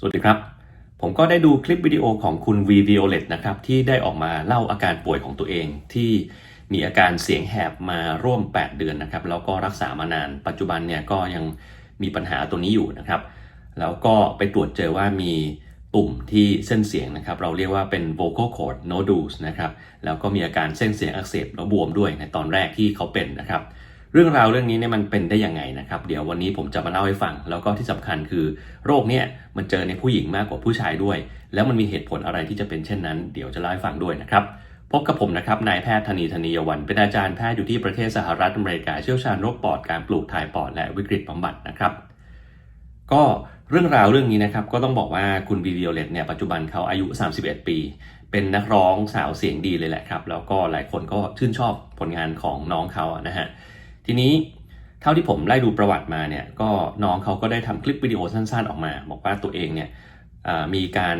สวัสดีครับ ผมก็ได้ดูคลิปวิดีโอของคุณ V Violet นะครับ ที่ได้ออกมาเล่าอาการป่วยของตัวเองที่มีอาการเสียงแหบมาร่วม 8 เดือนนะครับ แล้วก็รักษามานาน ปัจจุบันเนี่ยก็ยังมีปัญหาตัวนี้อยู่นะครับ แล้วก็ไปตรวจเจอว่ามีตุ่มที่เส้นเสียงนะครับ เราเรียกว่าเป็น vocal cord nodules นะครับ แล้วก็มีอาการเส้นเสียงอักเสบแล้วบวมด้วยในตอนแรกที่เขาเป็นนะครับ เรื่องราวเรื่องนี้เนี่ยมันเป็นได้ยังไงนะครับ เดี๋ยววันนี้ผมจะมาเล่าให้ฟัง แล้วก็ที่สำคัญคือโรคเนี่ยมันเจอในผู้หญิงมากกว่าผู้ชายด้วย แล้วมันมีเหตุผลอะไรที่จะเป็นเช่นนั้น เดี๋ยวจะเล่าให้ฟังด้วยนะครับพบกับผมนะครับนายแพทย์ธนีธนียวัน เป็นอาจารย์แพทย์อยู่ที่ประเทศสหรัฐอเมริกาเชี่ยวชาญโรคปอดการปลูกถ่ายปอดและวิกฤตบำบัดนะครับ ก็เรื่องราวเรื่องนี้นะครับก็ต้องบอกว่าคุณวีวิโอเลตเนี่ยปัจจุบันเขาอายุ 31 ปี เป็นนักร้องสาวเสียงดีเลยแหละครับ แล้วก็หลายคนก็ชื่นชอบผลงานของน้องเขานะฮะ ทีนี้เท่าที่ผมไล่ดูประวัติมาเนี่ยก็น้องเขาก็ได้ทำคลิปวิดีโอสั้นๆออกมา บอกว่าตัวเองเนี่ยมีการ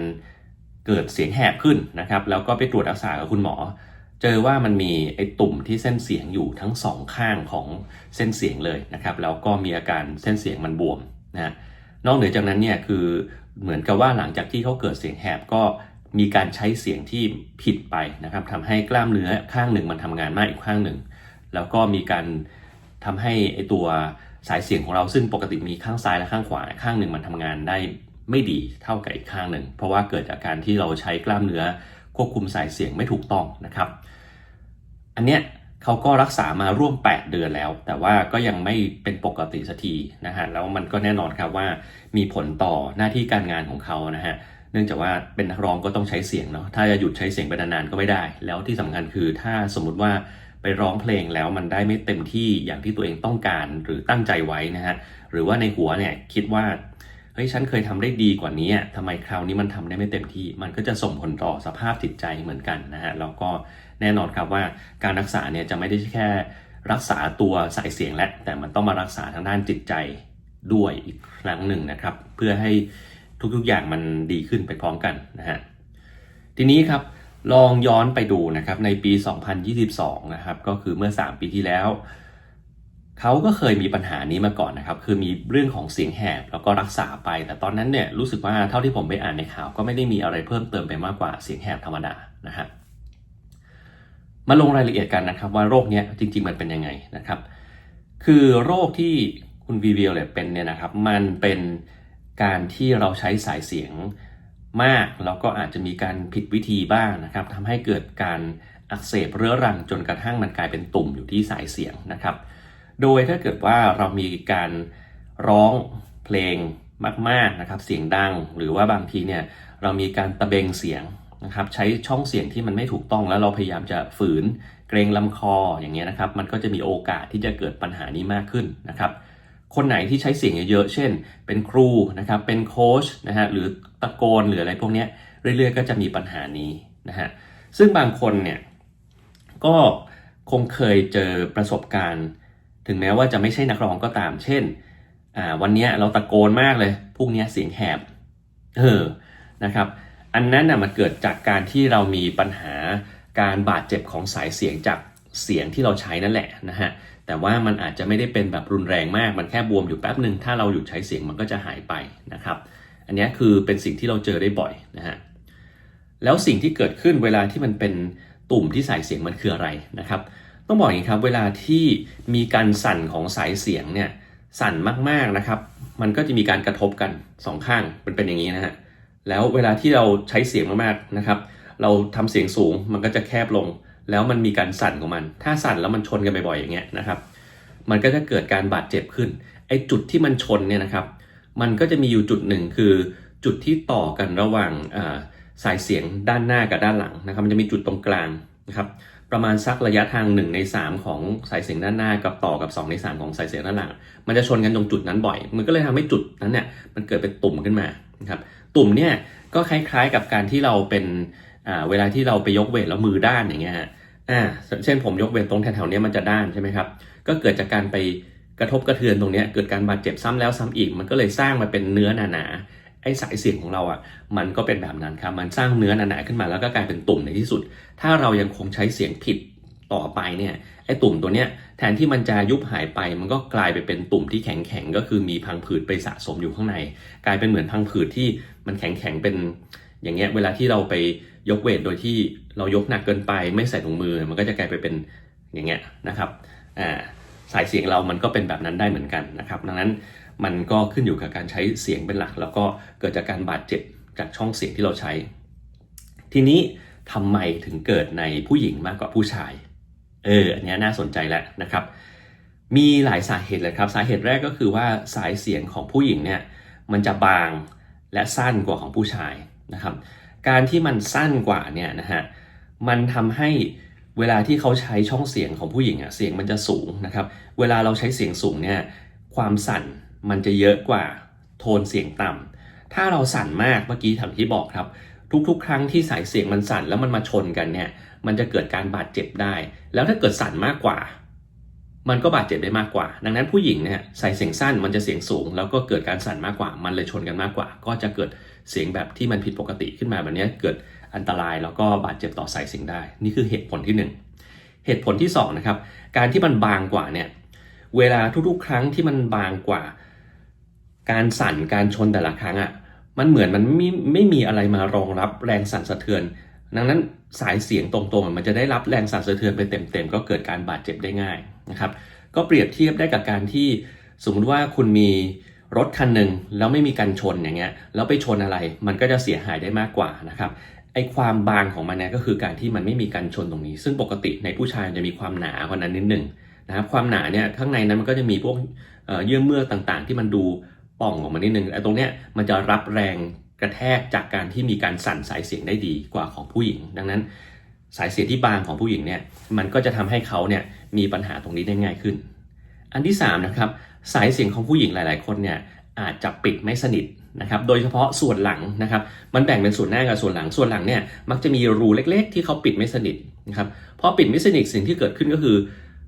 เกิดเสียงแหบขึ้นนะครับ แล้วก็ไปตรวจรักษากับคุณหมอ เจอว่ามันมีไอ้ตุ่มที่เส้นเสียงอยู่ทั้งสองข้างของเส้นเสียงเลยนะครับ แล้วก็มีอาการเส้นเสียงมันบวมนะนอกเหนือจากนั้นเนี่ยคือเหมือนกับว่าหลังจากที่เขาเกิดเสียงแหบก็มีการใช้เสียงที่ผิดไปนะครับทำให้กล้ามเนื้อข้างหนึ่งมันทำงานมากอีกข้างหนึ่ง แล้วก็มีการ ทำให้ไอตัวสายเสียงของเราซึ่งปกติมีข้างซ้ายและข้างขวาข้างหนึ่งมันทำงานได้ไม่ดีเท่ากับอีกข้างหนึ่ง เพราะว่าเกิดจากการที่เราใช้กล้ามเนื้อควบคุมสายเสียงไม่ถูกต้องนะครับ อันเนี้ยเขาก็รักษามาร่วม 8 เดือนแล้ว แต่ว่าก็ยังไม่เป็นปกติสักทีนะฮะแล้วมันก็แน่นอนครับว่ามีผลต่อหน้าที่การงานของเขานะฮะเนื่องจากว่าเป็นนักร้องก็ต้องใช้เสียงเนาะถ้าจะหยุดใช้เสียงไปนานๆก็ไม่ได้ แล้วที่สำคัญคือถ้าสมมุติว่า ไปร้องเพลงแล้วมันได้ไม่เต็มที่อย่างที่ตัวเองต้องการหรือตั้งใจไว้นะฮะหรือว่าในหัวเนี่ยคิดว่าเฮ้ยฉันเคยทำได้ดีกว่านี้อะทำไมคราวนี้มันทำได้ไม่เต็มที่ มันก็จะส่งผลต่อสภาพจิตใจเหมือนกันนะฮะแล้วก็แน่นอนครับว่าการรักษาเนี่ยจะไม่ได้แค่รักษาตัวสายเสียงและแต่มันต้องมารักษาทางด้านจิตใจด้วยอีกครั้งหนึ่งนะครับ เพื่อให้ทุกๆอย่างมันดีขึ้นไปพร้อมกันนะฮะทีนี้ครับ ลองย้อนไปดูนะครับในปี 2022 นะครับก็คือเมื่อ 3 ปีที่แล้วเขาก็เคยมีปัญหานี้มาก่อนนะครับ คือมีเรื่องของเสียงแหบแล้วก็รักษาไป แต่ตอนนั้นเนี่ยรู้สึกว่าเท่าที่ผมไปอ่านในข่าวก็ไม่ได้มีอะไรเพิ่มเติมไปมากกว่าเสียงแหบธรรมดานะฮะมาลงรายละเอียดกันนะครับว่าโรคเนี้ยจริง ๆ มันเป็นยังไงนะครับ คือโรคที่คุณวีวิโอเลตเป็นเนี่ยนะครับ มันเป็นการที่เราใช้สายเสียง มาก แล้วก็อาจจะมีการผิดวิธีบ้างนะครับทำให้เกิดการอักเสบเรื้อรังจนกระทั่งมันกลายเป็นตุ่มอยู่ที่สายเสียงนะครับ โดยถ้าเกิดว่าเรามีการร้องเพลงมากๆนะครับเสียงดังหรือว่าบางทีเนี่ยเรามีการตะเบงเสียงนะครับใช้ช่องเสียงที่มันไม่ถูกต้องแล้วเราพยายามจะฝืนเกรงลำคออย่างเงี้ยนะครับ มันก็จะมีโอกาสที่จะเกิดปัญหานี้มากขึ้นนะครับ คนไหนที่ใช้เสียงเยอะๆ เช่น เป็นครูนะครับ เป็นโค้ชนะฮะ หรือตะโกนหรืออะไรพวกนี้เรื่อยๆ ก็จะมีปัญหานี้นะฮะ ซึ่งบางคนเนี่ยก็คงเคยเจอประสบการณ์ ถึงแม้ว่าจะไม่ใช่นักร้องก็ตาม เช่น อ่า วันนี้เราตะโกนมากเลยพวกเนี้เสียงแหบ เออ นะครับ อันนั้นน่ะมันเกิดจากการที่เรามีปัญหาการบาดเจ็บของสายเสียงจากเสียงที่เราใช้นั่นแหละนะฮะ แต่ว่ามันอาจจะไม่ได้เป็นแบบรุนแรงมาก มันแค่บวมอยู่แป๊บหนึ่งถ้าเราหยุดใช้เสียงมันก็จะหายไปนะครับ อันนี้คือเป็นสิ่งที่เราเจอได้บ่อยนะฮะ แล้วสิ่งที่เกิดขึ้นเวลาที่มันเป็นตุ่มที่สายเสียงมันคืออะไรนะครับ ต้องบอกอย่างนี้ครับ เวลาที่มีการสั่นของสายเสียงเนี่ย สั่นมากๆนะครับ มันก็จะมีการกระทบกันสองข้างเป็นเป็นอย่างนี้นะฮะ แล้วเวลาที่เราใช้เสียงมากๆนะครับ เราทำเสียงสูงมันก็จะแคบลง แล้วมันมีการสั่นของมัน ถ้าสั่นแล้วมันชนกันบ่อยๆอย่างเงี้ยนะครับ มันก็จะเกิดการบาดเจ็บขึ้น ไอ้จุดที่มันชนเนี่ยนะครับ มันก็จะมีอยู่จุดหนึ่งคือจุดที่ต่อกันระหว่างาสายเสียงด้านหน้ากับด้านหลังนะครับ มันจะมีจุดตรงกลางนะครับ ประมาณสักระยะทาง 1 ใน 3 ของสายเสียงด้านหน้ากับต่อกับ 2 ใน 3 ของสายเสียงด้านหลัง มันจะชนกันตรงจุดนั้นบ่อย มันก็เลยทำให้จุดนั้นเนี่ยมันเกิดเป็นตุ่มขึ้นมานะครับ ตุ่มเนี่ยก็คล้ายๆกับการที่เราเป็นเวลาที่เราไปยกเวทแล้วมือด้านอย่างเงี้ยฮะ อ่าเช่นผมยกเวทตรงแถวๆนี้มันจะด้านใช่ไหมครับ ก็เกิดจากการไปกระทบกระเทือนตรงนี้เกิดการบาดเจ็บซ้ำแล้วซ้ำอีก มันก็เลยสร้างมาเป็นเนื้อหนาๆไอ้สายเสียงของเราอะมันก็เป็นแบบนั้นครับมันสร้างเนื้อหนาๆขึ้นมาแล้วก็กลายเป็นตุ่มในที่สุด ถ้าเรายังคงใช้เสียงผิดต่อไปเนี่ยไอ้ตุ่มตัวเนี้ยแทนที่มันจะยุบหายไป มันก็กลายไปเป็นตุ่มที่แข็งๆก็คือมีพังผืดไปสะสมอยู่ข้างใน กลายเป็นเหมือนพังผืดที่มันแข็งๆเป็นอย่างเงี้ยเวลาที่เราไป ยกเวทโดยที่เรายกหนักเกินไปไม่ใส่ถุงมือ มันก็จะกลายไปเป็นอย่างเงี้ยนะครับอ่าสายเสียงเรามันก็เป็นแบบนั้นได้เหมือนกันนะครับดังนั้นมันก็ขึ้นอยู่กับการใช้เสียงเป็นหลัก แล้วก็เกิดจากการบาดเจ็บจากช่องเสียงที่เราใช้ ทีนี้ทำไมถึงเกิดในผู้หญิงมากกว่าผู้ชาย เออ อันนี้น่าสนใจแล้วนะครับ มีหลายสาเหตุเลยครับ สาเหตุแรกก็คือว่าสายเสียงของผู้หญิงเนี่ยมันจะบางและสั้นกว่าของผู้ชายนะครับ การที่มันสั้นกว่าเนี่ยนะฮะมันทำให้เวลาที่เขาใช้ช่องเสียงของผู้หญิงอะเสียงมันจะสูงนะครับ เวลาเราใช้เสียงสูงเนี่ยความสั่นมันจะเยอะกว่าโทนเสียงต่ำถ้าเราสั่นมากเมื่อกี้ถังที่บอกครับ ทุกๆ ครั้งที่สายเสียงมันสั่นแล้วมันมาชนกันเนี่ยมันจะเกิดการบาดเจ็บได้ แล้วถ้าเกิดสั่นมากกว่า มันก็บาดเจ็บได้มากกว่า ดังนั้นผู้หญิงเนี่ยใส่เสียงสั้นมันจะเสียงสูง แล้วก็เกิดการสั่นมากกว่า มันเลยชนกันมากกว่า ก็จะเกิด เสียงแบบที่มันผิดปกติขึ้นมาแบบนี้เกิดอันตรายแล้วก็บาดเจ็บต่อสายเสียงได้ นี่คือเหตุผลที่หนึ่งเหตุผลที่สองนะครับการที่มันบางกว่าเนี่ยเวลาทุกๆ ครั้งที่มันบางกว่า การสั่นการชนแต่ละครั้งอะ่ะมันเหมือนมันไม่ไม่มีอะไรมารองรับแรงสั่นสะเทือน ดังนั้นสายเสียงตรงๆ มันจะได้รับแรงสั่นสะเทือนไปเต็มๆ ก็เกิดการบาดเจ็บได้ง่ายนะครับ ก็เปรียบเทียบได้กับการที่สมมุติว่าคุณมี รถคันหนึ่งแล้วไม่มีการชนอย่างเงี้ยแล้วไปชนอะไรมันก็จะเสียหายได้มากกว่านะครับไอความบางของมันเนี่ยก็คือการที่มันไม่มีการชนตรงนี้ ซึ่งปกติในผู้ชายจะมีความหนากว่านั้นนิดหนึ่งนะครับความหนาเนี่ยข้างในนั้นมันก็จะมีพวกเยื่อเมื่อต่างๆ ที่มันดูป่องออกมานิดนึงไอ้ตรงเนี้ยมันจะรับแรงกระแทกจากการที่มีการสั่นสายเสียงได้ดีกว่าของผู้หญิง ดังนั้นสายเสียงที่บางของผู้หญิงเนี่ยมันก็จะทำให้เขาเนี่ยมีปัญหาตรงนี้ได้ง่ายขึ้น อันที่3นะครับ สายเสียงของผู้หญิงหลาย ๆ คนเนี่ยอาจจะปิดไม่สนิทนะครับ โดยเฉพาะส่วนหลังนะครับ มันแบ่งเป็นส่วนหน้ากับส่วนหลัง ส่วนหลังเนี่ยมักจะมีรูเล็ก ๆ ที่เขาปิดไม่สนิทนะครับพอปิดไม่สนิทสิ่งที่เกิดขึ้นก็คือ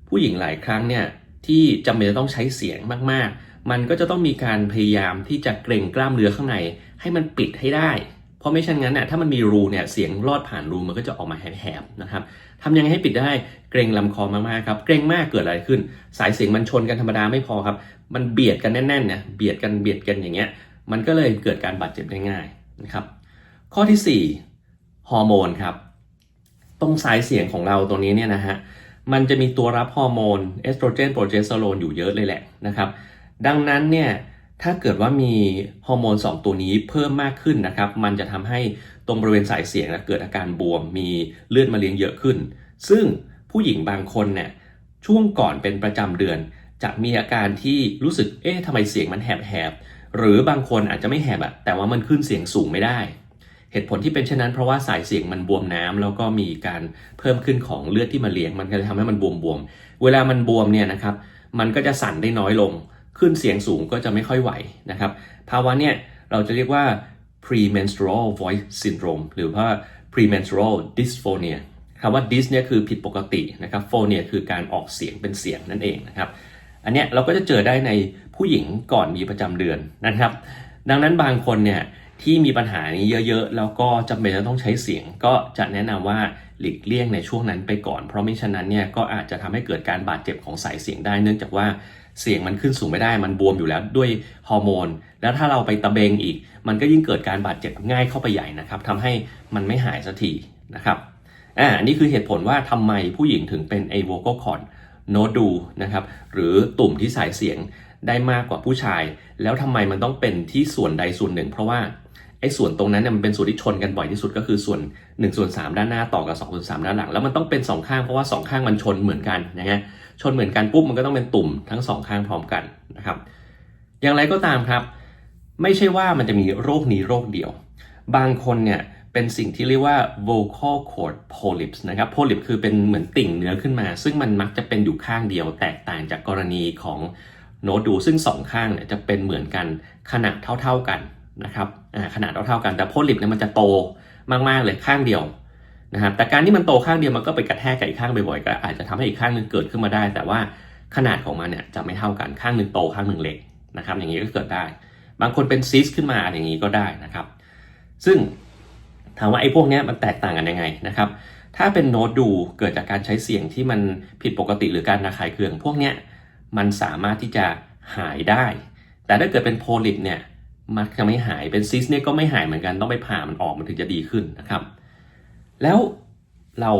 ผู้หญิงหลายครั้งเนี่ยที่จำเป็นจะต้องใช้เสียงมาก ๆ มันก็จะต้องมีการพยายามที่จะเกรงกล้ามเนื้อข้างใน ให้มันปิดให้ได้ เพราะไม่เช่นนั้นเนี่ยถ้ามันมีรูเนี่ยเสียงลอดผ่านรูมันก็จะออกมาแหบๆนะครับ ทำยังไงให้ปิดได้เกรงลำคอมากๆครับเกรงมากเกิดอะไรขึ้น สายเสียงมันชนกันธรรมดาไม่พอครับ มันเบียดกันแน่นๆเนี่ยเบียดกันเบียดกันอย่างเงี้ยมันก็เลยเกิดการบาดเจ็บได้ง่ายนะครับข้อที่ 4 ฮอร์โมนครับ ตรงสายเสียงของเราตรงนี้เนี่ยนะฮะมันจะมีตัวรับฮอร์โมนเอสโตรเจนโปรเจสเตอโรนอยู่เยอะเลยแหละนะครับดังนั้นเนี่ย ถ้าเกิดว่ามีฮอร์โมน 2 ตัวนี้เพิ่มมากขึ้นนะครับ มันจะทำให้ตรงบริเวณสายเสียงเกิดอาการบวม มีเลือดมาเลี้ยงเยอะขึ้น ซึ่งผู้หญิงบางคนเนี่ยช่วงก่อนเป็นประจำเดือน จะมีอาการที่รู้สึก เอ๊ะทำไมเสียงมันแหบๆ หรือบางคนอาจจะไม่แหบอะแต่ว่ามันขึ้นเสียงสูงไม่ได้ เหตุผลที่เป็นเช่นนั้นเพราะว่าสายเสียงมันบวมน้ำแล้วก็มีการเพิ่มขึ้นของเลือดที่มาเลี้ยง มันก็จะทำให้มันบวมๆ เวลามันบวมเนี่ยนะครับ มันก็จะสั่นได้น้อยลง ขึ้นเสียงสูงก็จะไม่ค่อยไหวนะครับ ภาวะเนี่ยเราจะเรียกว่า premenstrual voice syndrome หรือว่า premenstrual dysphonia คำว่า dis เนี่ยคือผิดปกตินะครับ phonia คือการออกเสียงเป็นเสียงนั่นเองนะครับ อันเนี้ยเราก็จะเจอได้ในผู้หญิงก่อนมีประจำเดือนนะครับ ดังนั้นบางคนเนี่ยที่มีปัญหานี้เยอะๆ แล้วก็จำเป็นจะต้องใช้เสียงก็จะแนะนำว่าหลีกเลี่ยงในช่วงนั้นไปก่อน เพราะไม่ฉะนั้นเนี่ยก็อาจจะทำให้เกิดการบาดเจ็บของสายเสียงได้ เนื่องจากว่า เสียงมันขึ้นสูงไม่ได้มันบวมอยู่แล้วด้วยฮอร์โมน แล้วถ้าเราไปตะเบงอีก มันก็ยิ่งเกิดการบาดเจ็บง่ายเข้าไปใหญ่นะครับทำให้มันไม่หายสักทีนะครับอ่านี่คือเหตุผลว่าทำไมผู้หญิงถึงเป็น a vocal cord โนดูนะครับหรือตุ่มที่สายเสียงได้มากกว่าผู้ชาย แล้วทำไมมันต้องเป็นที่ส่วนใดส่วนหนึ่ง เพราะว่าไอ้ส่วนตรงนั้นเนี่ยมันเป็นส่วนที่ชนกันบ่อยที่สุดก็คือส่วน1ส่วน3ด้านหน้าต่อกับ2ส่วน3ด้านหลัง แล้วมันต้องเป็น 2 ข้างเพราะว่า 2 ข้างมันชนเหมือนกันนะฮะ ชนเหมือนกันปุ๊บมันก็ต้องเป็นตุ่มทั้งสองข้างพร้อมกันนะครับ อย่างไรก็ตามครับ ไม่ใช่ว่ามันจะมีโรคนี้โรคเดียว บางคนเนี่ยเป็นสิ่งที่เรียกว่า vocal cord polyps นะครับ polyp คือเป็นเหมือนติ่งเนื้อขึ้นมา ซึ่งมันมักจะเป็นอยู่ข้างเดียว แตกต่างจากกรณีของโนดูซึ่งสองข้างเนี่ยจะเป็นเหมือนกันขนาดเท่า ๆกันนะครับขนาดเท่าๆกันแต่โพลิปเนี่ยมันจะโตมากๆเลยข้างเดียว นะครับแต่การที่มันโตข้างเดียวมันก็ไปกระแทกกับอีกข้างบ่อยๆก็อาจจะทำให้อีกข้างหนึ่งเกิดขึ้นมาได้ แต่ว่าขนาดของมันเนี่ยจะไม่เท่ากันข้างหนึ่งโตข้างหนึ่งเล็กนะครับ อย่างนี้ก็เกิดได้ บางคนเป็นซิสขึ้นมาอย่างนี้ก็ได้นะครับ ซึ่งถามว่าไอ้พวกนี้มันแตกต่างกันยังไงนะครับ ถ้าเป็นโน้ตดูเกิดจากการใช้เสียงที่มันผิดปกติหรือการระคายเคืองพวกเนี้ยมันสามารถที่จะหายได้ แต่ถ้าเกิดเป็นโพลิปเนี่ยมันจะไม่หายเป็นซิสเนี่ยก็ไม่หายเหมือนกันต้องไปผ่ามันออกมันถึงจะดีขึ้นนะครับ แล้วเรา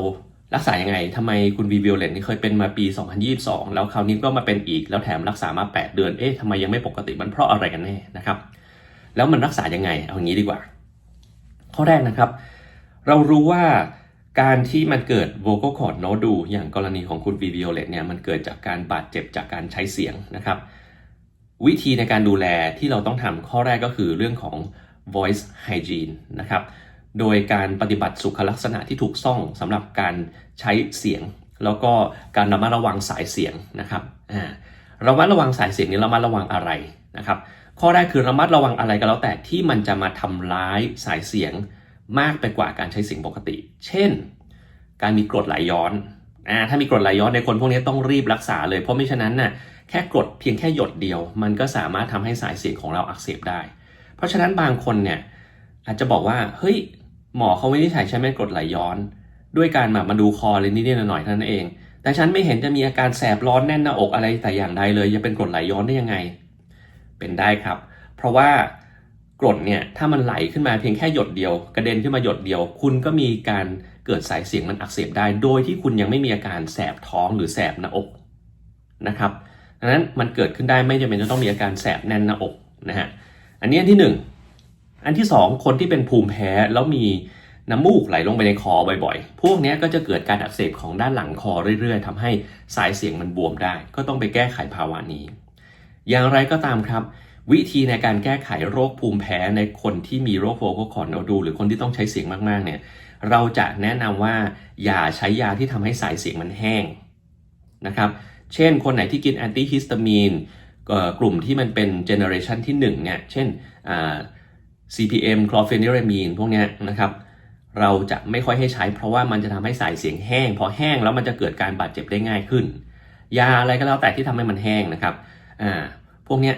รักษายังไงทำไมคุณวีวิโอเลตนี่เคยเป็นมาปี 2022 แล้วคราวนี้ก็มาเป็นอีก แล้วแถมรักษามา 8 เดือน เอ๊ะทำไมยังไม่ปกติ มันเพราะอะไรกันแน่นะครับ แล้วมันรักษายังไง เอางี้ดีกว่า ข้อแรกนะครับ เรารู้ว่าการที่มันเกิด vocal cord nodule อย่างกรณีของคุณวีวิโอเลตเนี่ย มันเกิดจากการบาดเจ็บจากการใช้เสียงนะครับ วิธีในการดูแลที่เราต้องทำข้อแรกก็คือเรื่องของ voice hygiene นะครับ โดยการปฏิบัติสุขลักษณะที่ถูกต้องสำหรับการใช้เสียง แล้วก็การระมัดระวังสายเสียงนะครับอ่าระมัดระวังสายเสียงนี้ระมัดระวังอะไรนะครับ ข้อแรกคือระมัดระวังอะไรก็แล้วแต่ที่มันจะมาทำร้ายสายเสียงมากไปกว่าการใช้เสียงปกติ เช่น การมีกรดไหลย้อนอ่าถ้ามีกรดไหลย้อนในคนพวกนี้ต้องรีบรักษาเลยเพราะไม่ฉะนั้นน่ะแค่กรดเพียงแค่หยดเดียว มันก็สามารถทำให้สายเสียงของเราอักเสบได้ เพราะฉะนั้นบางคนเนี่ยอาจจะบอกว่าเฮ้ย หมอเขาวินิจฉัยใช้แม่กรดไหลย้อน ด้วยการแบบมาดูคอเลยนิดๆหน่อยๆเท่านั้นเอง แต่ฉันไม่เห็นจะมีอาการแสบร้อนแน่นหน้าอกอะไรแต่อย่างใดเลยจะเป็นกรดไหลย้อนได้ยังไง เป็นได้ครับ เพราะว่ากรดเนี่ยถ้ามันไหลขึ้นมาเพียงแค่หยดเดียว กระเด็นขึ้นมาหยดเดียว คุณก็มีการเกิดสายเสียงมันอักเสบได้ โดยที่คุณยังไม่มีอาการแสบท้องหรือแสบหน้าอกนะครับดังนั้นมันเกิดขึ้นได้ไม่จำเป็นจะต้องมีอาการแสบแน่นหน้าอกนะฮะอันนี้อันที่หนึ่ง อันที่สองคนที่เป็นภูมิแพ้แล้วมีน้ำมูกไหลลงไปในคอบ่อยๆ พวกนี้ก็จะเกิดการอักเสบของด้านหลังคอเรื่อยๆทำให้สายเสียงมันบวมได้ ก็ต้องไปแก้ไขภาวะนี้ อย่างไรก็ตามครับ วิธีในการแก้ไขโรคภูมิแพ้ในคนที่มีโรคโฟกัสคอร์นดู หรือคนที่ต้องใช้เสียงมากๆ เนี่ย เราจะแนะนำว่าอย่าใช้ยาที่ทำให้สายเสียงมันแห้งนะครับ เช่น คนไหนที่กินแอนติฮิสตามีนกลุ่มที่มันเป็นเจเนอเรชันที่1เนี่ย เช่น CPM คลอเฟนิเรมีนพวกนี้นะครับเราจะไม่ค่อยให้ใช้เพราะว่ามันจะทำให้สายเสียงแห้ง พอแห้งแล้วมันจะเกิดการบาดเจ็บได้ง่ายขึ้น ยาอะไรก็แล้วแต่ที่ทำให้มันแห้งนะครับอ่าพวกเนี้ย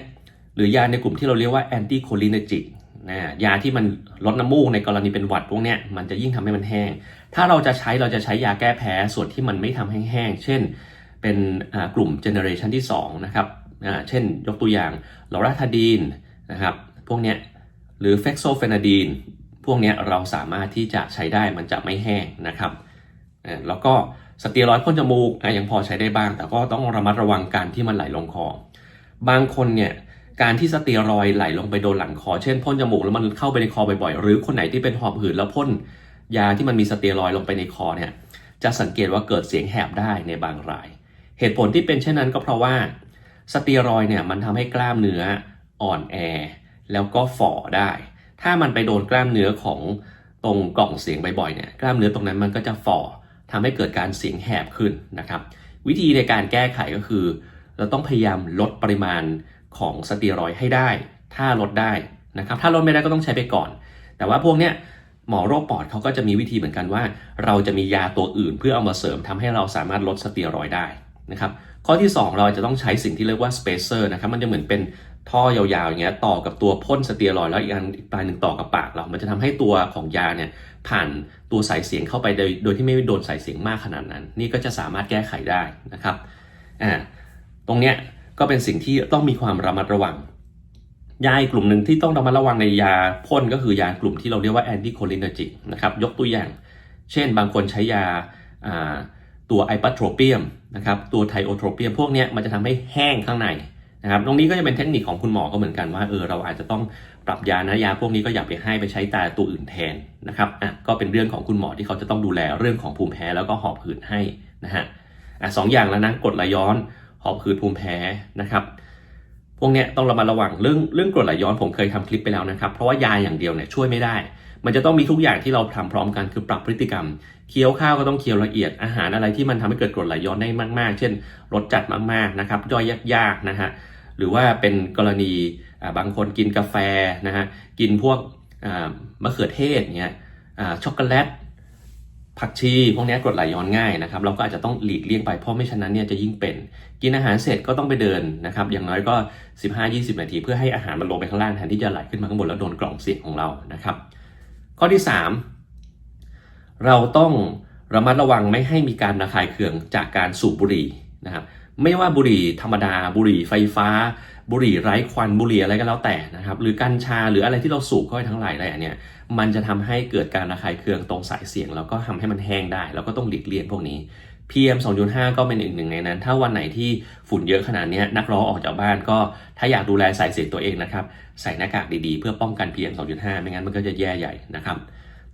หรือยาในกลุ่มที่เราเรียกว่าแอนตี้โคลินจิกนะยาที่มันลดน้ำมูกในกรณีเป็นหวัดพวกเนี้ยมันจะยิ่งทำให้มันแห้ง ถ้าเราจะใช้เราจะใช้ยาแก้แพ้ส่วนที่มันไม่ทำให้แห้ง เช่น เป็นกลุ่มเจเนอเรชันที่2นะครับเช่นยกตัวอย่างลอราทาดีนนะครับพวกเนี้ย หรือเฟกโซเฟนาดีนพวกนี้เราสามารถที่จะใช้ได้มันจะไม่แห้งนะครับแล้วก็สเตียรอยด์พ่นจมูกยังพอใช้ได้บ้าง แต่ก็ต้องระมัดระวังการที่มันไหลลงคอ บางคนเนี่ยการที่สเตียรอยด์ไหลลงไปโดนหลังคอ เช่นพ่นจมูกแล้วมันเข้าไปในคอบ่อยๆ หรือคนไหนที่เป็นหอบหืดแล้วพ่นยาที่มันมีสเตียรอยด์ลงไปในคอเนี่ยจะสังเกตว่าเกิดเสียงแหบได้ในบางราย เหตุผลที่เป็นเช่นนั้นก็เพราะว่าสเตียรอยด์เนี่ยมันทำให้กล้ามเนื้ออ่อนแอ แล้วก็ฝ่อได้ ถ้ามันไปโดนกล้ามเนื้อของตรงกล่องเสียงบ่อยๆเนี่ยกล้ามเนื้อตรงนั้นมันก็จะฝ่อทำให้เกิดการเสียงแหบขึ้นนะครับ วิธีในการแก้ไขก็คือ เราต้องพยายามลดปริมาณของสเตียรอยให้ได้ ถ้าลดได้นะครับ ถ้าลดไม่ได้ก็ต้องใช้ไปก่อน แต่ว่าพวกเนี้ยหมอโรคปอดเขาก็จะมีวิธีเหมือนกันว่า เราจะมียาตัวอื่นเพื่อเอามาเสริมทำให้เราสามารถลดสเตียรอยได้นะครับข้อที่ 2 เราจะต้องใช้สิ่งที่เรียกว่าสเปเซอร์นะครับมันจะเหมือนเป็น ท่อยาวๆอย่างเงี้ยต่อกับตัวพ่นสเตียรอยแล้วอีกอันอีกปลายหนึ่งต่อกับปากเรา มันจะทำให้ตัวของยาเนี่ยผ่านตัวสายเสียงเข้าไปโดยโดยที่ไม่โดนสายเสียงมากขนาดนั้น นี่ก็จะสามารถแก้ไขได้นะครับอ่าตรงเนี้ยก็เป็นสิ่งที่ต้องมีความระมัดระวัง ยาอีกกลุ่มหนึ่งที่ต้องระมัดระวังในยาพ่นก็คือยากลุ่มที่เราเรียกว่าแอนตี้โคลิน e จิกนะครับยกตัวอย่าง เช่น บางคนใช้ยาตัวไอปัตโทรเปียมนะครับตัวไทโอโทรเปียมพวกนี้มันจะทำให้แห้งข้างใน นะครับตรงนี้ก็จะเป็นเทคนิคของคุณหมอก็เหมือนกันว่าเออเราอาจจะต้องปรับยานะยาพวกนี้ก็อย่าไปให้ไปใช้ตาตัวอื่นแทนนะครับอะก็เป็นเรื่องของคุณหมอที่เขาจะต้องดูแลเรื่องของภูมิแพ้แล้วก็หอบหืดให้นะฮะอะสองอย่างแล้วนะกดไหลย้อนหอบหืดภูมิแพ้นะครับพวกเนี้ยต้องระมัดระวังเรื่องเรื่องกรดไหลย้อนผมเคยทำคลิปไปแล้วนะครับเพราะว่ายาอย่างเดียวเนี่ยช่วยไม่ได้ มันจะต้องมีทุกอย่างที่เราทำพร้อมกันคือปรับพฤติกรรมเคี้ยวข้าวก็ต้องเคี้ยวละเอียดอาหารอะไรที่มันทำให้เกิดกรดไหลย้อนได้มาก ๆ เช่นรสจัดมากๆนะครับย่อยยากๆนะฮะ หรือว่าเป็นกรณีบางคนกินกาแฟนะฮะกินพวกมะเขือเทศเงี้ยช็อกโกแลตผักชีพวกนี้กรดไหลย้อนง่ายนะครับเราก็อาจจะต้องหลีกเลี่ยงไปเพราะไม่ฉะนั้นเนี่ยจะยิ่งเป็น กินอาหารเสร็จก็ต้องไปเดินนะครับอย่างน้อยก็ 15-20 นาที เพื่อให้อาหารมันลงไปข้างล่างแทนที่จะไหลขึ้นมาข้างบนแล้วโดนกล่องเสียงของเรานะครับ ข้อที่ 3 เราต้องระมัดระวังไม่ให้มีการระคายเคืองจากการสูบบุหรี่นะครับ ไม่ว่าบุหรี่ธรรมดา บุหรี่ไฟฟ้า บุหรี่ไร้ควันบุหรี่อะไรก็แล้วแต่นะครับ หรือกัญชาหรืออะไรที่เราสูบเข้าไปทั้งหลายแหล่เนี่ยมันจะทำให้เกิดการระคายเคืองตรงสายเสียง แล้วก็ทำให้มันแห้งได้ แล้วก็ต้องหลีกเลี่ยงพวกนี้ PM 2.5 ก็เป็นอีกหนึ่งในนั้น ถ้าวันไหนที่ฝุ่นเยอะขนาดนี้นักร้องออกจากบ้านก็ถ้าอยากดูแลสายเสียงตัวเองนะครับ ใส่หน้ากากดีๆ เพื่อป้องกัน PM 2.5 ไม่งั้นมันก็จะแย่ใหญ่นะครับ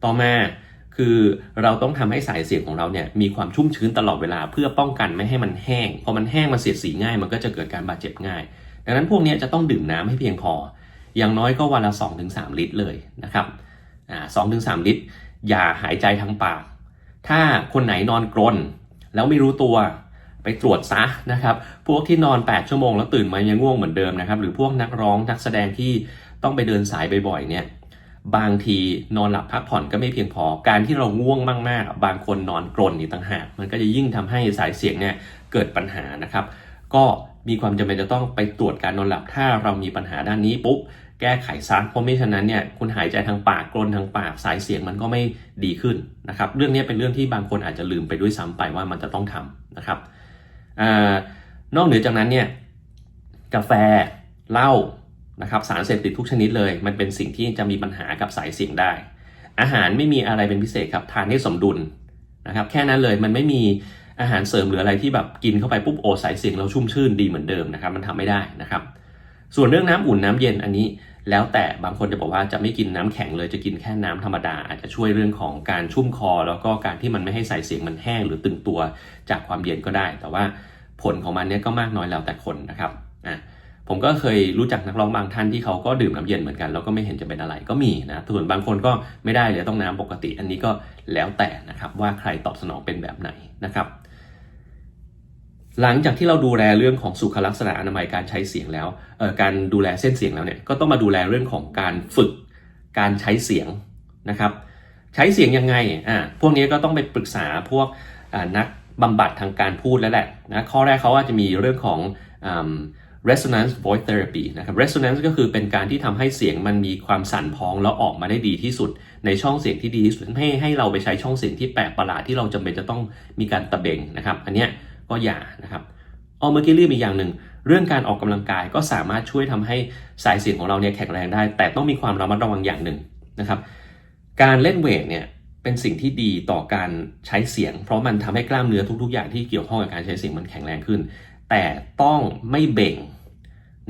ต่อมา คือเราต้องทำให้สายเสียงของเราเนี่ยมีความชุ่มชื้นตลอดเวลาเพื่อป้องกันไม่ให้มันแห้ง พอมันแห้งมันเสียดสีง่าย มันก็จะเกิดการบาดเจ็บง่าย ดังนั้นพวกนี้จะต้องดื่มน้ำให้เพียงพอ อย่างน้อยก็วันละ 2-3 ลิตรเลยนะครับสอ่า2-3ลิตร อย่าหายใจทางปาก ถ้าคนไหนนอนกรนแล้วไม่รู้ตัวไปตรวจซะนะครับ พวกที่นอน 8 ชั่วโมงแล้วตื่นมายังง่วงเหมือนเดิมนะครับ หรือพวกนักร้องนักแสดงที่ต้องไปเดินสายบ่อยๆเนี่ย บางทีนอนหลับพักผ่อนก็ไม่เพียงพอ การที่เราง่วงมากๆ บางคนนอนกรนอีกต่างหาก มันก็จะยิ่งทำให้สายเสียงเนี่ยเกิดปัญหานะครับ ก็มีความจำเป็นจะต้องไปตรวจการนอนหลับ ถ้าเรามีปัญหาด้านนี้ปุ๊บ แก้ไขซะเพราะไม่ฉะนั้นเนี่ยคุณหายใจทางปากกรนทางปากสายเสียงมันก็ไม่ดีขึ้นนะครับ เรื่องนี้เป็นเรื่องที่บางคนอาจจะลืมไปด้วยซ้ำไปว่ามันจะต้องทำนะครับอนอกเหนือจากนั้นเนี่ยกาแฟเหล้า นะครับสารเสพติดทุกชนิดเลย มันเป็นสิ่งที่จะมีปัญหากับสายเสียงได้ อาหารไม่มีอะไรเป็นพิเศษครับทานให้สมดุลนะครับแค่นั้นเลยมันไม่มีอาหารเสริมหรืออะไรที่แบบกินเข้าไปปุ๊บโอสายเสียงเราชุ่มชื่นดีเหมือนเดิมนะครับมันทำไม่ได้นะครับ ส่วนเรื่องน้ำอุ่นน้ำเย็นอันนี้ แล้วแต่บางคนจะบอกว่าจะไม่กินน้ำแข็งเลยจะกินแค่น้ำธรรมดา อาจจะช่วยเรื่องของการชุ่มคอ แล้วก็การที่มันไม่ให้สายเสียงมันแห้งหรือตึงตัวจากความเย็นก็ได้ แต่ว่าผลของมันเนี้ยก็มากน้อยแล้วแต่คนนะครับอะ ผมก็เคยรู้จักนักร้องบางท่านที่เขาก็ดื่มน้ำเย็นเหมือนกันแล้วก็ไม่เห็นจะเป็นอะไรก็มีนะส่วนบางคนก็ไม่ได้เลยต้องน้ำปกติ อันนี้ก็แล้วแต่นะครับว่าใครตอบสนองเป็นแบบไหนนะครับ หลังจากที่เราดูแลเรื่องของสุขลักษณะอนามัยการใช้เสียงแล้วการดูแลเส้นเสียงแล้วเนี่ยก็ต้องมาดูแลเรื่องของการฝึกการใช้เสียงนะครับใช้เสียงยังไงอ่าพวกนี้ก็ต้องไปปรึกษาพวกนักบำบัดทางการพูดแล้วแหละนะข้อแรกเขาว่าจะมีเรื่องของอ่า resonance voice therapy นะครับ resonance ก็คือเป็นการที่ทำให้เสียงมันมีความสั่นพ้องแล้วออกมาได้ดีที่สุด ในช่องเสียงที่ดีที่สุดให้ให้เราไปใช้ช่องเสียงที่แปลกประหลาดที่เราจำเป็นจะต้องมีการตะเบงนะครับ อันเนี้ยก็อย่านะครับออเมื่อกี้เรีบอีกอย่างหนึ่งเรื่องการออกกำลังกายก็สามารถช่วยทำให้สายเสียงของเราเนี่ยแข็งแรงได้ แต่ต้องมีความระมัดระวังอย่างหนึ่งนะครับ การเล่นเวทเนี่ยเป็นสิ่งที่ดีต่อการใช้เสียง เพราะมันทำให้กล้ามเนื้อทุกๆ อย่างที่เกี่ยวข้องกับการใช้เสียงมันแข็งแรงขึ้น แต่ต้องไม่เบ่ง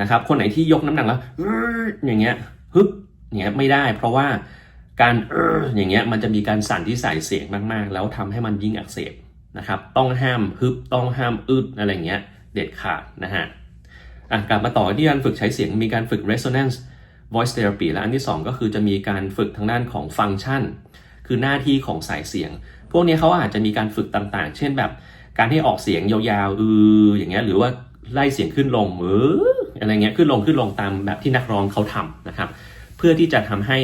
นะครับ คนไหนที่ยกน้ำหนักแล้วอย่างเงี้ยฮึบอย่างเงี้ยไม่ได้ เพราะว่าการอย่างเงี้ยมันจะมีการสั่นที่สายเสียงมากๆ แล้วทำให้มันยิ่งอักเสบนะครับ ต้องห้ามฮึบต้องห้ามอึดอะไรเงี้ยเด็ดขาดนะฮะอะกลับมาต่อที่การฝึกใช้เสียงมีการฝึก resonance voice therapy และอันที่ 2 ก็คือจะมีการฝึกทางด้านของฟังก์ชัน คือหน้าที่ของสายเสียง พวกนี้เขาอาจจะมีการฝึกต่างๆ เช่นแบบ การให้ออกเสียงยาวๆอืออย่างเงี้ยหรือว่าไล่เสียงขึ้นลงเอออะไรเงี้ยขึ้นลงขึ้นลงตามแบบที่นักร้องเขาทำนะครับ เพื่อที่จะทำให้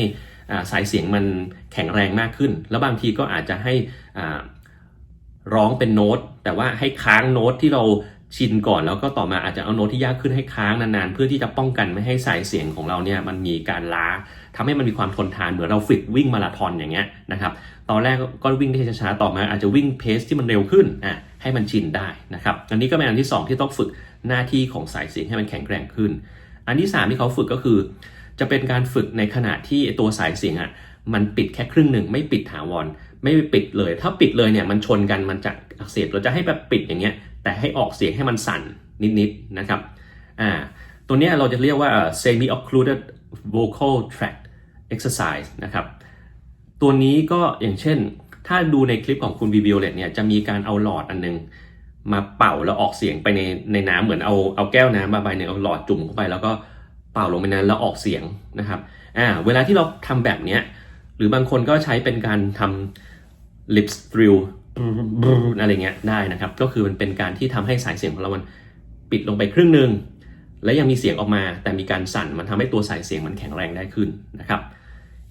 สายเสียงมันแข็งแรงมากขึ้น แล้วบางทีก็อาจจะให้ร้องเป็นโน้ต แต่ว่าให้ค้างโน้ตที่เราชินก่อนแล้วก็ต่อมาอาจจะเอาโน้ตที่ยากขึ้นให้ค้างนานๆ เพื่อที่จะป้องกันไม่ให้สายเสียงของเราเนี่ยมันมีการล้าทำให้มันมีความทนทานเหมือนเราฝึกวิ่งมาราธอนอย่างเงี้ยนะครับตอนแรกก็วิ่งได้ช้าๆต่อมาอาจจะวิ่งเพสที่มันเร็วขึ้นอะ ให้มันชินได้นะครับอันนี้ก็เป็นอันที่ 2 ที่ต้องฝึกหน้าที่ของสายเสียงให้มันแข็งแกร่งขึ้น อันที่ 3 ที่เขาฝึกก็คือ จะเป็นการฝึกในขณะที่ตัวสายเสียงอะมันปิดแค่ครึ่งหนึ่งไม่ปิดถาวรไม่ปิดเลย ถ้าปิดเลยเนี่ยมันชนกันมันจะอักเสบเราจะให้แบบปิดอย่างเงี้ยแต่ให้ออกเสียงให้มันสั่นนิดๆนะครับอ่าตัวเนี้ยเราจะเรียกว่า semi occluded vocal tract exercise นะครับ ตัวนี้ก็อย่างเช่น ถ้าดูในคลิปของคุณวีวิโอเลตเนี่ยจะมีการเอาหลอดอันนึง มาเป่าแล้วออกเสียงไปในในน้ำเหมือนเอาเอาแก้วน้ำมาใบหนึ่งเอาหลอดจุ่มเข้าไป แล้วก็เป่าลงไปนั้นแล้วออกเสียงนะครับอ่าเวลาที่เราทำแบบเนี้ยหรือบางคนก็ใช้เป็นการทำ lips thrill อะไรเงี้ยได้นะครับ ก็คือมันเป็นการที่ทำให้สายเสียงของเรามันปิดลงไปครึ่งหนึ่งและยังมีเสียงออกมา แต่มีการสั่นมันทำให้ตัวสายเสียงมันแข็งแรงได้ขึ้นนะครับ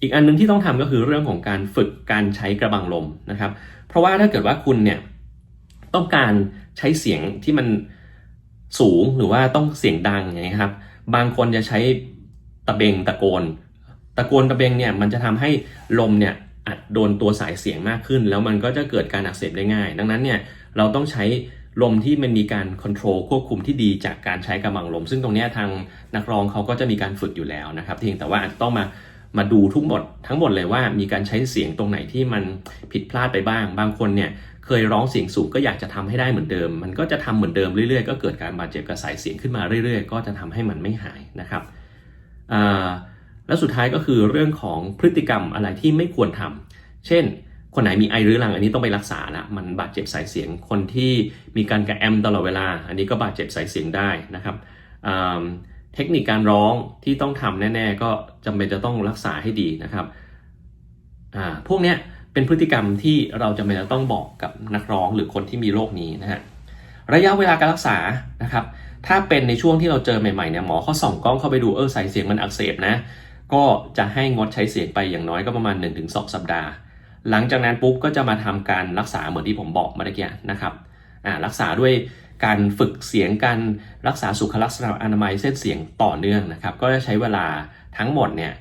อีกอันหนึงที่ต้องทำก็คือเรื่องของการฝึกการใช้กระบังลมนะครับ เพราะว่าถ้าเกิดว่าคุณเนี่ยต้องการใช้เสียงที่มันสูงหรือว่าต้องเสียงดังอย่างนี้ครับ บางคนจะใช้ตะเบงตะโกน ตะโกนตะเบงเนี่ยมันจะทำให้ลมเนี่ยอัดโดนตัวสายเสียงมากขึ้น แล้วมันก็จะเกิดการอักเสบได้ง่าย ดังนั้นเนี่ยเราต้องใช้ลมที่มันมีการควบคุมควบคุมที่ดีจากการใช้กำลังลม ซึ่งตรงนี้ทางนักร้องเขาก็จะมีการฝึกอยู่แล้วนะครับเพียงแต่ว่าอาจจะต้องมา มาดูทุกหมดทั้งหมดเลยว่ามีการใช้เสียงตรงไหนที่มันผิดพลาดไปบ้าง บางคนเนี่ยเคยร้องเสียงสูงก็อยากจะทำให้ได้เหมือนเดิม มันก็จะทำเหมือนเดิมเรื่อยๆ ก็เกิดการบาดเจ็บกับสายเสียงขึ้นมาเรื่อยๆ ก็จะทำให้มันไม่หายนะครับแล้วสุดท้ายก็คือเรื่องของพฤติกรรมอะไรที่ไม่ควรทำเช่น คนไหนมีไอรื้อรังอันนี้ต้องไปรักษาละมันบาดเจ็บสายเสียง คนที่มีการกระแอมตลอดเวลา อันนี้ก็บาดเจ็บสายเสียงได้นะครับ เทคนิคการร้องที่ต้องทำแน่ ๆ ก็จำเป็นจะต้องรักษาให้ดีนะครับอ่าพวกเนี้ยเป็นพฤติกรรมที่เราจำเป็นจะต้องบอกกับนักร้องหรือคนที่มีโรคนี้นะฮะระยะเวลาการรักษานะครับ ถ้าเป็นในช่วงที่เราเจอใหม่ๆเนี่ยหมอเขาส่องกล้องเข้าไปดูเออสายเสียงมันอักเสบนะ ก็จะให้งดใช้เสียงไปอย่างน้อยก็ประมาณ 1-2 สัปดาห์ หลังจากนั้นปุ๊บก็จะมาทำการรักษาเหมือนที่ผมบอกเมื่อกี้นะครับอ่ารักษาด้วย การฝึกเสียงการรักษาสุขลักษณะอนามัยเส้นเสียงต่อเนื่องนะครับ ก็จะใช้เวลาทั้งหมดเนี่ย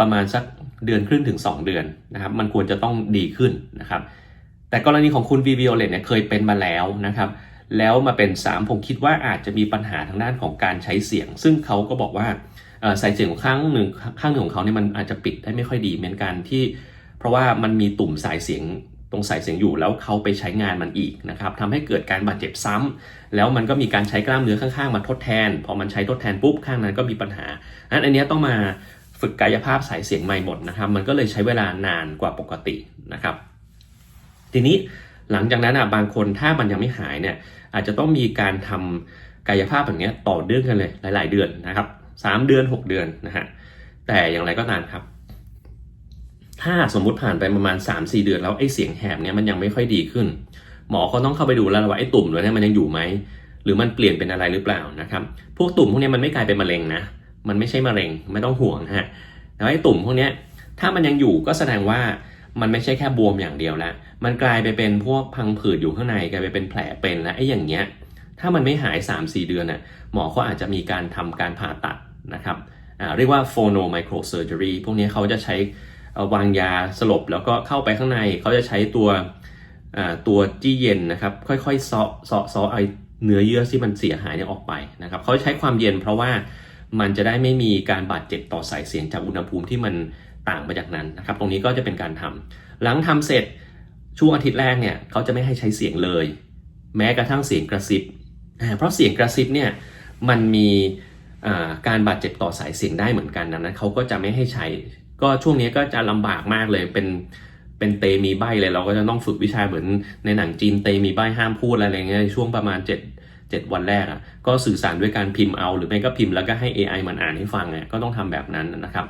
ประมาณสักเดือนครึ่งถึง 2 เดือนนะครับ มันควรจะต้องดีขึ้นนะครับ แต่กรณีของคุณวีวิโอเลตเนี่ยเคยเป็นมาแล้วนะครับ แล้วมาเป็น 3 ผมคิดว่าอาจจะมีปัญหาทางด้านของการใช้เสียง ซึ่งเขาก็บอกว่าเอ่เสียงของข้างหนึ่งข้างหนึ่งของเขาเนี่ยมันอาจจะปิดได้ไม่ค่อยดีเหมือนกันที่ เพราะว่ามันมีตุ่มสายเสียง ตรงสายเสียงอยู่แล้วเขาไปใช้งานมันอีกนะครับทำให้เกิดการบาดเจ็บซ้ำแล้วมันก็มีการใช้กล้ามเนื้อข้างๆมาทดแทน พอมันใช้ทดแทนปุ๊บข้างนั้นก็มีปัญหาอันนี้ต้องมาฝึกกายภาพสายเสียงใหม่หมดนะครับ มันก็เลยใช้เวลานานกว่าปกตินะครับ ทีนี้หลังจากนั้นอะบางคนถ้ามันยังไม่หายเนี่ยอาจจะต้องมีการทำกายภาพแบบเนี้ยต่อเนื่องกันเลยหลาย ๆ เดือนนะครับสามเดือน 6 เดือนนะฮะแต่อย่างไรก็ตามครับ ถ้าสมมุติผ่านไปประมาณ 3-4 เดือนแล้วไอ้เสียงแหบเนี่ยมันยังไม่ค่อยดีขึ้น หมอเขาต้องเข้าไปดูแล้วว่าไอ้ตุ่มตัวเนี้มันยังอยู่ไหมหรือมันเปลี่ยนเป็นอะไรหรือเปล่านะครับพวกตุ่มพวกนี้มันไม่กลายเป็นมะเร็งนะมันไม่ใช่มะเร็งไม่ต้องห่วงฮะแต่ว่าไอ้ตุ่มพวกนี้ถ้ามันยังอยู่ก็แสดงว่ามันไม่ใช่แค่บวมอย่างเดียวล้วมันกลายไปเป็นพวกพังผืดอยู่ข้างในกลายไปเป็นแผลเป็นแล้วไอ้อย่างเงี้ยถ้ามันไม่หาย 3-4 เดือนน่ะหมอเขาอาจจะมีการทำการผ่าตัดนะครับเรียกว่า phono micro surgery พวกนี้เขาจะใช้าวางยาสลบแล้วก็เข้าไปข้างในเขาจะใช้ตัวตัวจี้เย็นนะครับค่อยๆซาะซาะซาะไอเนื้อเยื่อที่มันเสียหายเนี่ยออกไปนะครับเขาใช้ความเย็นเพราะว่ามันจะได้ไม่มีการบาดเจ็บต่อสายเสียงจากอุณหภูมิที่มันต่างไปจากนั้นนะครับ ตรงนี้ก็จะเป็นการทำหลังทำเสร็จช่วงอาทิตย์แรกเนี่ยเขาจะไม่ให้ใช้เสียงเลย แม้กระทั่งเสียงกระซิบ เพราะเสียงกระซิบเนี่ยมันมีการบาดเจ็บต่อสายเสียงได้เหมือนกันดังนั้นเขาก็จะไม่ให้ใช้ ก็ช่วงนี้ก็จะลำบากมากเลยเป็นเป็นเตมีใบเลยเราก็จะต้องฝึกวิชาเหมือนในหนังจีนเตมีใบห้ามพูดอะไรเงี้ยช่วงประมาณ 7 7 วันแรกอะก็สื่อสารด้วยการพิมพ์เอา หรือไม่ก็พิมพ์แล้วก็ให้ AI มันอ่านให้ฟังอะก็ต้องทำแบบนั้นนะครับ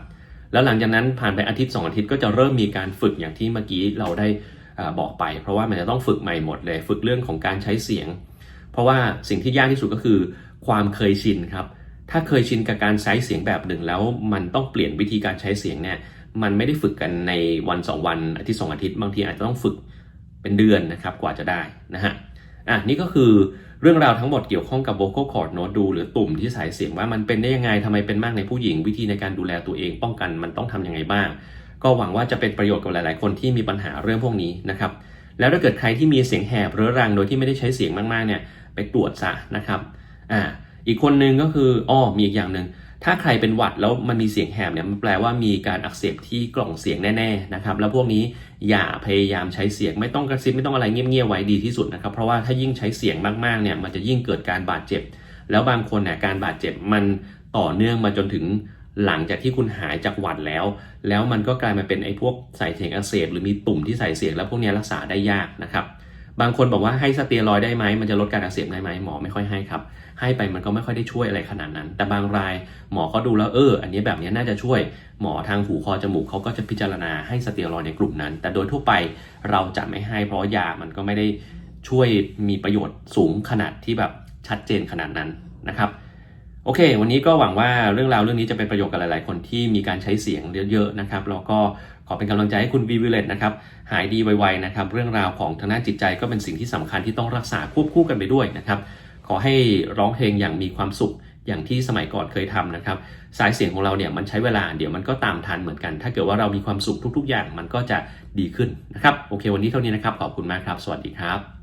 แล้วหลังจากนั้นผ่านไปอาทิตย์ 2 อาทิตย์ก็จะเริ่มมีการฝึกอย่างที่เมื่อกี้เราได้อ่าบอกไป เพราะว่ามันจะต้องฝึกใหม่หมดเลย ฝึกเรื่องของการใช้เสียง เพราะว่าสิ่งที่ยากที่สุดก็คือความเคยชินครับ ถ้าเคยชินกับการใช้เสียงแบบหนึ่งแล้วมันต้องเปลี่ยนวิธีการใช้เสียงเนี่ยมันไม่ได้ฝึกกันในวัน 2 วันอาทิตย์สองอาทิตย์บางทีอาจจะต้องฝึกเป็นเดือนนะครับกว่าจะได้นะฮะอะนี่ก็คือเรื่องราวทั้งหมดเกี่ยวข้องกับ vocal cord node ดูหรือตุ่มที่สายเสียงว่ามันเป็นได้ยังไงทำไมเป็นมากในผู้หญิง วิธีในการดูแลตัวเองป้องกันมันต้องทำยังไงบ้าง ก็หวังว่าจะเป็นประโยชน์กับหลาย ๆ คนที่มีปัญหาเรื่องพวกนี้นะครับแล้วถ้าเกิดใครที่มีเสียงแหบเรื้อรังโดยที่ไม่ได้ใช้เสียงมาก ๆ เนี่ยไปตรวจซะนะครับอ่า อีกคนนึงก็คืออ้อมีอีกอย่างหนึ่งถ้าใครเป็นหวัดแล้วมันมีเสียงแหบเนี่ยมันแปลว่ามีการอักเสบที่กล่องเสียงแน่ๆนะครับแล้วพวกนี้อย่าพยายามใช้เสียงไม่ต้องกระซิบไม่ต้องอะไรเงียบๆไว้ดีที่สุดนะครับเพราะว่าถ้ายิ่งใช้เสียงมากๆเนี่ยมันจะยิ่งเกิดการบาดเจ็บ แล้วบางคนเนี่ยการบาดเจ็บมันต่อเนื่องมาจนถึงหลังจากที่คุณหายจากหวัดแล้ว แล้วมันก็กลายมาเป็นไอ้พวกสายเสียงอักเสบหรือมีตุ่มที่ใส่เสียงแล้วพวกนี้รักษาได้ยากนะครับ บางคนบอกว่าให้สเตียรอยได้ไหมมันจะลดการอักเสบได้ไหมหมอไม่ค่อยให้ครับ ให้ไปมันก็ไม่ค่อยได้ช่วยอะไรขนาดนั้น แต่บางรายหมอเขาดูแล้วเออ อันนี้แบบนี้น่าจะช่วย หมอทางหูคอจมูกเขาก็จะพิจารณาให้สเตียรอยในกลุ่มนั้น แต่โดยทั่วไปเราจะไม่ให้เพราะยามันก็ไม่ได้ช่วยมีประโยชน์สูงขนาดที่แบบชัดเจนขนาดนั้นนะครับโอเค วันนี้ก็หวังว่าเรื่องราวเรื่องนี้จะเป็นประโยชน์กับหลาย ๆ คนที่มีการใช้เสียงเยอะ ๆ นะครับ แล้วก็ ขอเป็นกำลังใจให้คุณวีวิเลตนะครับหายดีไวๆนะครับ เรื่องราวของทางด้านจิตใจก็เป็นสิ่งที่สำคัญที่ต้องรักษาควบคู่กันไปด้วยนะครับ ขอให้ร้องเพลงอย่างมีความสุขอย่างที่สมัยก่อนเคยทำนะครับ สายเสียงของเราเนี่ยมันใช้เวลาเดี๋ยวมันก็ตามทันเหมือนกัน ถ้าเกิดว่าเรามีความสุขทุก ๆ อย่างมันก็จะดีขึ้นนะครับ โอเค วันนี้เท่านี้นะครับ ขอบคุณมากครับ สวัสดีครับ